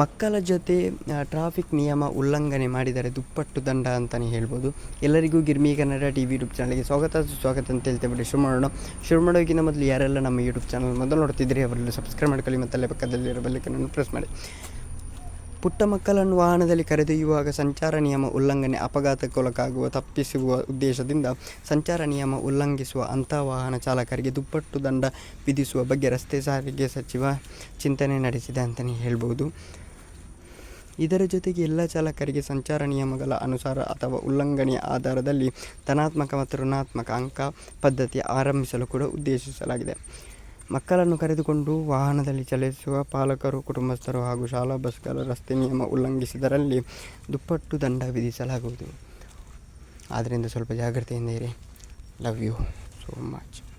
ಮಕ್ಕಳ ಜೊತೆ ಟ್ರಾಫಿಕ್ ನಿಯಮ ಉಲ್ಲಂಘನೆ ಮಾಡಿದರೆ ದುಪ್ಪಟ್ಟು ದಂಡ ಅಂತಲೇ ಹೇಳ್ಬೋದು. ಎಲ್ಲರಿಗೂ Girmi Kannada T V YouTube ಚಾನಲ್ಗೆ ಸ್ವಾಗತ. ಸ್ವಾಗತ ಅಂತ ಹೇಳ್ತೇವೆ ಶುರು ಮಾಡೋಣ ಶುರು ಮಾಡೋಕ್ಕಿಂತ ಮೊದಲು ಯಾರೆಲ್ಲ ನಮ್ಮ ಯೂಟ್ಯೂಬ್ ಚಾನಲ್ ಮೊದಲು ನೋಡ್ತಿದ್ರಿ ಅವರೆಲ್ಲ ಸಬ್ಸ್ಕ್ರೈಬ್ ಮಾಡ್ಕೊಳ್ಳಿ ಮತ್ತಲ್ಲೇ ಪಕ್ಕದಲ್ಲಿರೋ ಬೆಲ್ಲಕ್ಕನ್ನು ಪ್ರೆಸ್ ಮಾಡಿ. ಪುಟ್ಟ ಮಕ್ಕಳನ್ನು ವಾಹನದಲ್ಲಿ ಕರೆದೊಯ್ಯುವಾಗ ಸಂಚಾರ ನಿಯಮ ಉಲ್ಲಂಘನೆ, ಅಪಘಾತಕ್ಕೊಳಗಾಗುವ, ತಪ್ಪಿಸುವ ಉದ್ದೇಶದಿಂದ ಸಂಚಾರ ನಿಯಮ ಉಲ್ಲಂಘಿಸುವ ಅಂಥ ವಾಹನ ಚಾಲಕರಿಗೆ ದುಪ್ಪಟ್ಟು ದಂಡ ವಿಧಿಸುವ ಬಗ್ಗೆ ರಸ್ತೆ ಸಾರಿಗೆ ಸಚಿವ ಚಿಂತನೆ ನಡೆಸಿದೆ ಅಂತಲೇ ಹೇಳ್ಬೋದು. ಇದರ ಜೊತೆಗೆ ಎಲ್ಲ ಚಾಲಕರಿಗೆ ಸಂಚಾರ ನಿಯಮಗಳ ಅನುಸಾರ ಅಥವಾ ಉಲ್ಲಂಘನೆಯ ಆಧಾರದಲ್ಲಿ ಧನಾತ್ಮಕ ಮತ್ತು ಋಣಾತ್ಮಕ ಅಂಕ ಪದ್ಧತಿ ಆರಂಭಿಸಲು ಕೂಡ ಉದ್ದೇಶಿಸಲಾಗಿದೆ. ಮಕ್ಕಳನ್ನು ಕರೆದುಕೊಂಡು ವಾಹನದಲ್ಲಿ ಚಲಿಸುವ ಪಾಲಕರು, ಕುಟುಂಬಸ್ಥರು ಹಾಗೂ ಶಾಲಾ ಬಸ್ಗಳ ರಸ್ತೆ ನಿಯಮ ಉಲ್ಲಂಘಿಸಿದರಲ್ಲಿ ದುಪ್ಪಟ್ಟು ದಂಡ ವಿಧಿಸಲಾಗುವುದು. ಆದ್ದರಿಂದ ಸ್ವಲ್ಪ ಜಾಗ್ರತೆಯಿಂದ ಇರಿ. Love you so much